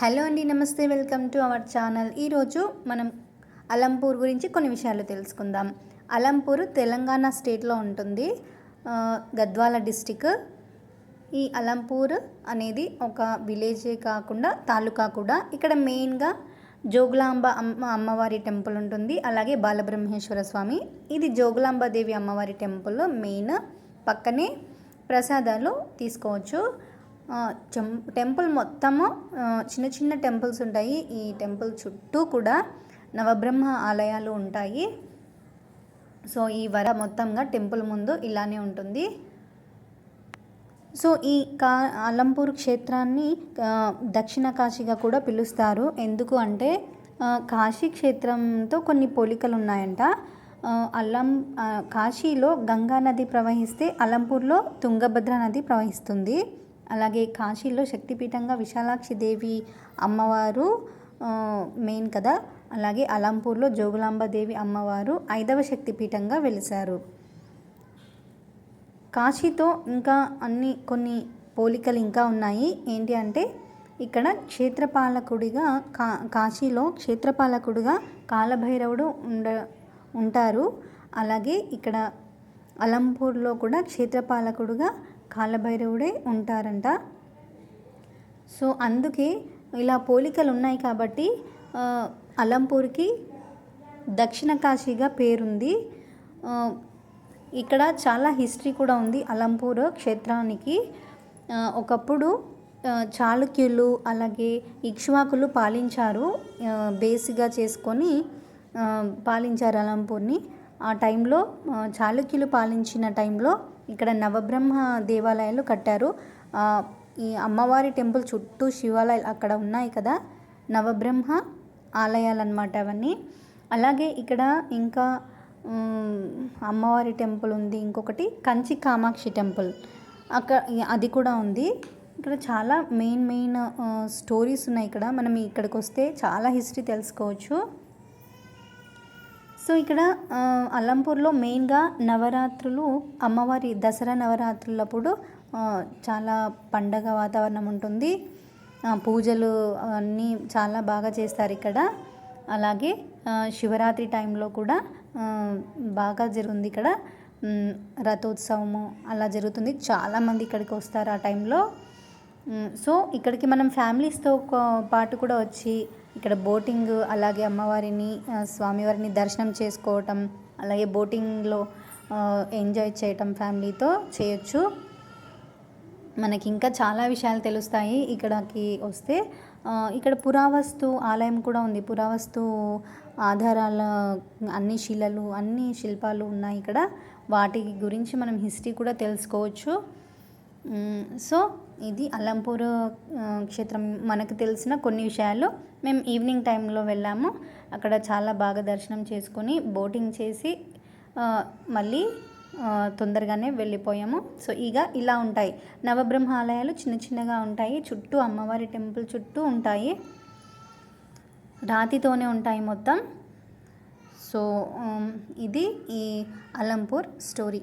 Hello అండి నమస్తే welcome to our channel. ఈరోజు మనం అలంపూర్ గురించి కొన్ని విషయాలు తెలుసుకుందాం. అలంపూర్ తెలంగాణ స్టేట్లో ఉంటుంది గద్వాల డిస్టిక్. ఈ అలంపూర్ అనేది ఒక విలేజే కాకుండా తాలూకా కూడా. ఇక్కడ మెయిన్గా జోగులాంబ అమ్మ అమ్మవారి టెంపుల్ ఉంటుంది. అలాగే బాలబ్రహ్మేశ్వర స్వామి. ఇది జోగులాంబ దేవి అమ్మవారి టెంపుల్ మెయిన్ పక్కనే ప్రసాదాలు తీసుకోవచ్చు. టెంపుల్ మొత్తము చిన్న చిన్న టెంపుల్స్ ఉంటాయి. ఈ టెంపుల్ చుట్టూ కూడా నవబ్రహ్మ ఆలయాలు ఉంటాయి. సో ఈ వర మొత్తంగా టెంపుల్ ముందు ఇలానే ఉంటుంది. సో ఈ కా అలంపూర్ క్షేత్రాన్ని దక్షిణ కాశీగా కూడా పిలుస్తారు. ఎందుకు అంటే కాశీ క్షేత్రంతో కొన్ని పోలికలు ఉన్నాయంట. అల్లం కాశీలో గంగా నది ప్రవహిస్తే అలంపూర్లో తుంగభద్ర నది ప్రవహిస్తుంది. అలాగే కాశీలో శక్తిపీఠంగా విశాలాక్షి దేవి అమ్మవారు మెయిన్ కదా. అలాగే అలంపూర్లో జోగులాంబ దేవి అమ్మవారు ఐదవ శక్తిపీఠంగా వెలిశారు. కాశీతో ఇంకా అన్ని కొన్ని పోలికలు ఇంకా ఉన్నాయి. ఏంటి అంటే ఇక్కడ క్షేత్రపాలకుడిగా కా కాశీలో క్షేత్రపాలకుడిగా కాలభైరవుడు ఉండ ఉంటారు. అలాగే ఇక్కడ అలంపూర్లో కూడా క్షేత్రపాలకుడుగా కాలభైరవుడే ఉంటారంట. సో అందుకే ఇలా పోలికలు ఉన్నాయి కాబట్టి అలంపూర్కి దక్షిణ కాశీగా పేరుంది. ఇక్కడ చాలా హిస్టరీ కూడా ఉంది అలంపూర్ క్షేత్రానికి. ఒకప్పుడు చాళుక్యులు అలాగే ఇక్ష్వాకులు పాలించారు. బేసిగా బేస్గా చేసుకొని పాలించారు అలంపూర్ని. ఆ టైంలో చాళుక్యులు పాలించిన టైంలో ఇక్కడ నవబ్రహ్మ దేవాలయాలు కట్టారు. ఈ అమ్మవారి టెంపుల్ చుట్టూ శివాలయాలు అక్కడ ఉన్నాయి కదా. నవబ్రహ్మ ఆలయాలు అన్నమాట అవన్నీ. అలాగే ఇక్కడ ఇంకా అమ్మవారి టెంపుల్ ఉంది. ఇంకొకటి కంచి కామాక్షి టెంపుల్. అక్కడ అది కూడా ఉంది. ఇక్కడ చాలా మెయిన్ మెయిన్ స్టోరీస్ ఉన్నాయి ఇక్కడ. మనం ఇక్కడికి వస్తే చాలా హిస్టరీ తెలుసుకోవచ్చు. సో ఇక్కడ అల్లంపూర్లో మెయిన్గా నవరాత్రులు అమ్మవారి దసరా నవరాత్రులప్పుడు చాలా పండగ వాతావరణం ఉంటుంది. పూజలు అన్నీ చాలా బాగా చేస్తారు ఇక్కడ. అలాగే శివరాత్రి టైంలో కూడా బాగా జరుగుతుంది ఇక్కడ. రథోత్సవము అలా జరుగుతుంది. చాలామంది ఇక్కడికి వస్తారు ఆ టైంలో. సో ఇక్కడికి మనం ఫ్యామిలీస్తో పాటు కూడా వచ్చి ఇక్కడ బోటింగ్ అలాగే అమ్మవారిని స్వామివారిని దర్శనం చేసుకోవటం అలాగే బోటింగ్లో ఎంజాయ్ చేయటం ఫ్యామిలీతో చేయొచ్చు. మనకి ఇంకా చాలా విషయాలు తెలుస్తాయి ఇక్కడికి వస్తే. ఇక్కడ పురావస్తు ఆలయం కూడా ఉంది. పురావస్తు ఆధారాల అన్ని శిలలు అన్ని శిల్పాలు ఉన్నాయి ఇక్కడ. వాటి గురించి మనం హిస్టరీ కూడా తెలుసుకోవచ్చు. సో ఇది అల్లంపూర్ క్షేత్రం. మనకు తెలిసిన కొన్ని విషయాలు మేము ఈవినింగ్ టైంలో వెళ్ళాము. అక్కడ చాలా బాగా దర్శనం చేసుకొని బోటింగ్ చేసి మళ్ళీ తొందరగానే వెళ్ళిపోయాము. సో ఇక ఇలా ఉంటాయి. నవబ్రహ్మ ఆలయాలు చిన్న చిన్నగా ఉంటాయి. చుట్టూ అమ్మవారి టెంపుల్ చుట్టూ ఉంటాయి. రాతితోనే ఉంటాయి మొత్తం. సో ఇది ఈ అలంపూర్ స్టోరీ.